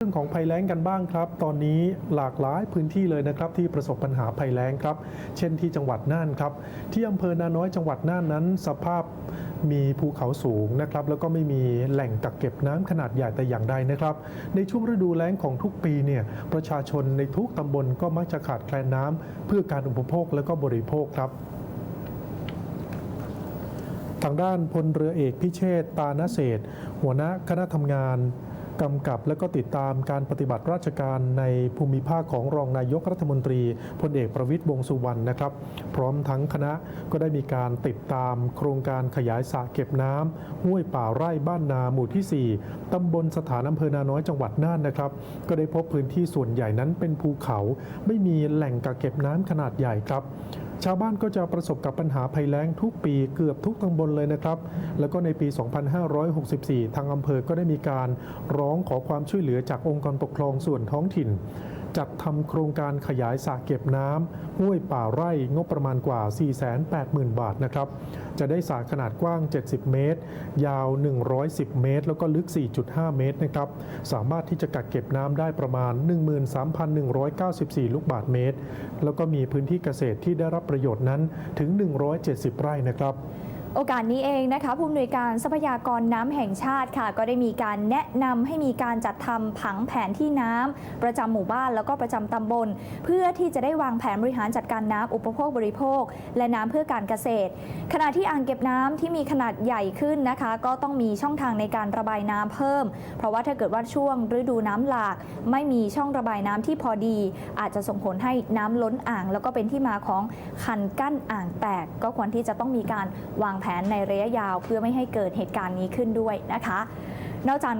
เรื่องของภัยแล้งกันบ้างครับ ตอนนี้หลากหลายพื้นที่เลยนะครับที่ประสบปัญหาภัยแล้งครับ เช่นที่จังหวัดน่านครับ ที่อำเภอนาน้อยจังหวัดน่านนั้น สภาพมีภูเขาสูงนะครับ แล้วก็ไม่มีแหล่งกักเก็บน้ำขนาดใหญ่แต่อย่างใดนะครับ ในช่วงฤดูแล้งของทุกปีเนี่ยประชาชนในทุกตำบลก็มักจะขาดแคลนน้ำเพื่อการอุปโภคและก็บริโภคครับทางด้านพลเรือเอกพิเชษตาณเศษหัวหน้าคณะทำงาน กำกับและก็ติดตามการปฏิบัติราชการในภูมิภาคของรองนายกรัฐมนตรีพลเอกประวิตยวงสุวรรณนะครับ พร้อมทั้งคณะก็ได้มีการติดตามโครงการขยายสระเก็บน้ำห้วยป่าไร่บ้านนาหมู่ที่ 4ตำบลสถานอำเภอนาน้อยจังหวัดน่านนะครับ ก็ได้พบพื้นที่ส่วนใหญ่นั้นเป็นภูเขา ไม่มีแหล่งกักเก็บน้ำขนาดใหญ่ครับ ชาวบ้านก็จะประสบกับปัญหาภัยแล้งทุกปีเกือบทุกตำบลเลยนะครับ แล้วก็ในปี 2564 ทางอำเภอก็ได้มีการร้องขอความช่วยเหลือจากองค์กรปกครองส่วนท้องถิ่น จัดทำโครงการขยายสระเก็บน้ำห้วยป่าไร่งบประมาณกว่า 480,000 บาทนะครับ จะได้สระขนาดกว้าง 70 เมตร ยาว 110 เมตร แล้วก็ลึก 4.5 เมตรนะครับ สามารถที่จะกักเก็บน้ำได้ประมาณ 13,194 ลูกบาศก์เมตร แล้วก็มีพื้นที่เกษตรที่ได้รับประโยชน์นั้นถึง 170 ไร่นะครับ โอกาสนี้เองนะคะผู้อำนวยการทรัพยากรน้ำแห่งชาติค่ะ ก็ได้มีการแนะนำให้มีการจัดทำผังแผนที่น้ำประจำหมู่บ้านแล้วก็ประจำตำบล เพื่อที่จะได้วางแผนบริหารจัดการน้ำอุปโภคบริโภค และน้ำเพื่อการเกษตร ขณะที่อ่างเก็บน้ำที่มีขนาดใหญ่ขึ้นนะคะ ก็ต้องมีช่องทางในการระบายน้ำเพิ่ม เพราะว่าถ้าเกิดว่าช่วงฤดูน้ำหลาก ไม่มีช่องระบายน้ำที่พอดี อาจจะส่งผลให้น้ำล้นอ่าง แล้วก็เป็นที่มาของคันกั้นอ่างแตก ก็ควรที่จะต้องมีการวางแผนในระยะยาว เพื่อไม่ให้เกิดเหตุการณ์นี้ขึ้นด้วยนะคะ นอกจากนั้น